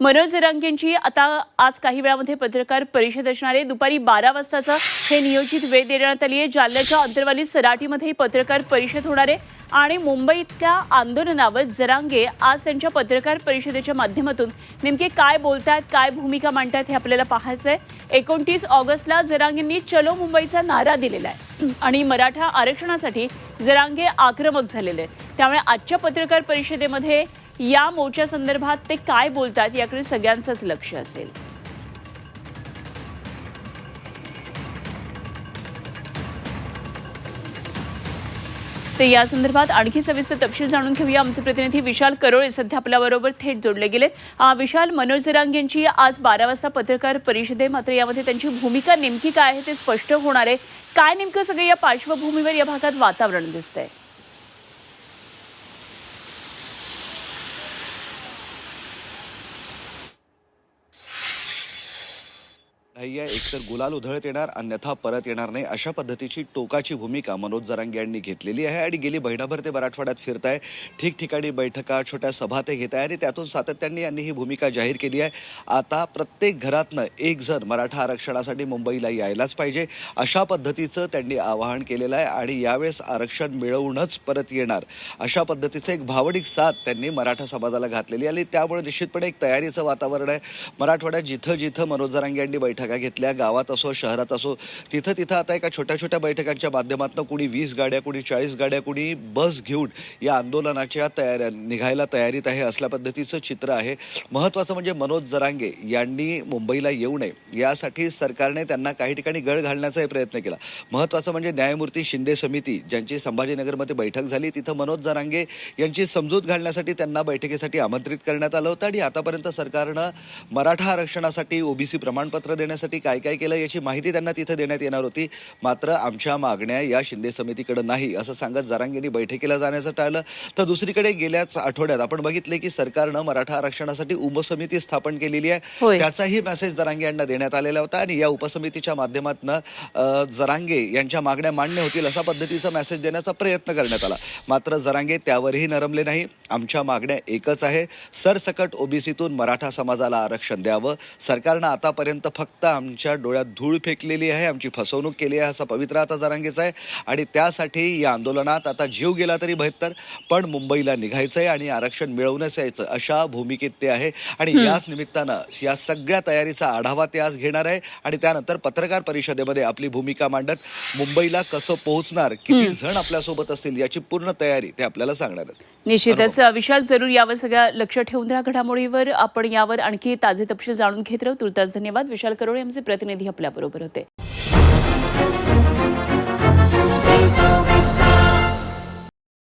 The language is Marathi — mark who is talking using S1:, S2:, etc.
S1: मनोज जरांगेंची आता आज काही वेळामध्ये पत्रकार परिषद असणार आहे. दुपारी बारा वाजताचं हे नियोजित वेळ देण्यात आली आहे. जालन्याच्या अंतरवाली सराटीमध्ये ही पत्रकार परिषद होणार आहे. आणि मुंबईतल्या आंदोलनावर जरांगे आज त्यांच्या पत्रकार परिषदेच्या माध्यमातून नेमके काय बोलतायत काय भूमिका मांडतात हे आपल्याला पाहायचं आहे. एकोणतीस ऑगस्टला जरांगेंनी चलो मुंबईचा नारा दिलेला आहे. आणि मराठा आरक्षणासाठी जरांगे आक्रमक झालेले आहेत. त्यामुळे आजच्या पत्रकार परिषदेमध्ये या मोर्चासंदर्भात ते काय बोलतात याकडे सगळ्यांचंच लक्ष असेल. तर या संदर्भात आणखी सविस्तर तपशील जाणून घेऊया. आमचे प्रतिनिधी विशाल करोळे सध्या आपल्याबरोबर थेट जोडले गेलेत. विशाल मनोज जरांग यांची आज बारा वाजता पत्रकार परिषद. आहे मात्र यामध्ये त्यांची भूमिका नेमकी काय आहे ते स्पष्ट होणार आहे. काय नेमकं सगळं या पार्श्वभूमीवर या भागात वातावरण दिसतंय?
S2: ध्येय एकतर गुलाल उधळत येणार अन्यथा परत येणार नाही. अशा पद्धतीची टोकाची भूमिका मनोज जरांगे यांनी घेतलेली आहे आणि गेली महिनाभर ते मराठवाड्यात फिरत आहे ठिकठिकाणी बैठका छोट्या सभा ते घेत आहे आणि त्यातून सातत्याने यांनी ही भूमिका जाहीर केली आहे. आता प्रत्येक घरातनं एक जण मराठा आरक्षणासाठी मुंबईला यायलाच पाहिजे. अशा पद्धतीचं त्यांनी आवाहन केलेलं आहे आणि यावेळेस आरक्षण मिळवूनच परत येणार. अशा पद्धतीचं एक भावनिक साथ त्यांनी मराठा समाजाला घातलेली आहे आणि त्यामुळे निश्चितपणे एक तयारीचं वातावरण आहे. मराठवाड्यात जिथं जिथं मनोज जरांगे यांनी बैठक घेतल्या गावात असो शहरात असो तिथं तिथं आता एका छोट्या छोट्या बैठकांच्या माध्यमातून कुणी वीस गाड्या कुणी चाळीस गाड्या कुणी बस घेऊन या आंदोलनाच्या तयाऱ्या निघायला तयारीत आहे असल्या पद्धतीचं चित्र आहे. महत्त्वाचं म्हणजे मनोज जरांगे यांनी मुंबईला येऊ नये यासाठी सरकारने त्यांना काही ठिकाणी गळ घालण्याचाही प्रयत्न केला. महत्त्वाचं म्हणजे न्यायमूर्ती शिंदे समिती ज्यांची संभाजीनगरमध्ये बैठक झाली तिथं मनोज जरांगे यांची समजूत घालण्यासाठी त्यांना बैठकीसाठी आमंत्रित करण्यात आलं होतं आणि आतापर्यंत सरकारनं मराठा आरक्षणासाठी ओबीसी प्रमाणपत्र देण्यासाठी काय काय केलं याची माहिती त्यांना तिथं देण्यात येणार होती. मात्र आमच्या मागण्या या शिंदे समितीकडे नाही असं सांगत जरांगेंनी बैठकीला जाण्याचं टाळलं. तर दुसरीकडे गेल्याच आठवड्यात आपण बघितले की सरकारनं मराठा आरक्षणासाठी उपसमिती स्थापन केलेली आहे. त्याचाही मेसेज जरांगे यांना देण्यात आलेला होता आणि या उपसमितीच्या माध्यमातून जरांगे यांच्या मागण्या मान्य होतील अशा पद्धतीचा मेसेज देण्याचा प्रयत्न करण्यात आला. मात्र जरांगे त्यावरही नरमले नाही. आमच्या मागण्या एकच आहे. सरसकट ओबीसीतून मराठा समाजाला आरक्षण द्यावं. सरकारनं आतापर्यंत फक्त आमच्या डोळ्यात धूळ फेकलेली आहे आमची फसवणूक केली आहे असा पवित्रा आता जरांगेचा आहे. आणि त्यासाठी या आंदोलनात आता जीव गेला तरी बेहत्तर पण मुंबईला निघायचं आहे आणि आरक्षण मिळवूनच यायचं अशा भूमिकेत ते आहे. आणि याच निमित्तानं या सगळ्या तयारीचा आढावा ते आज घेणार आहे. आणि त्यानंतर पत्रकार परिषदेमध्ये आपली भूमिका मांडत मुंबईला कसं पोहोचणार किती जण आपल्यासोबत असतील याची पूर्ण तयारी ते आपल्याला सांगणार आहेत.
S1: निश्चितच. विशाल जरूर यावर सगळ्या लक्ष ठेवून राहा घडामोडीवर. आपण यावर आणखी ताजे तपशील जाणून घेत राहू. तुर्तास धन्यवाद. विशाल करोळे आमचे प्रतिनिधी आपल्याबरोबर होते.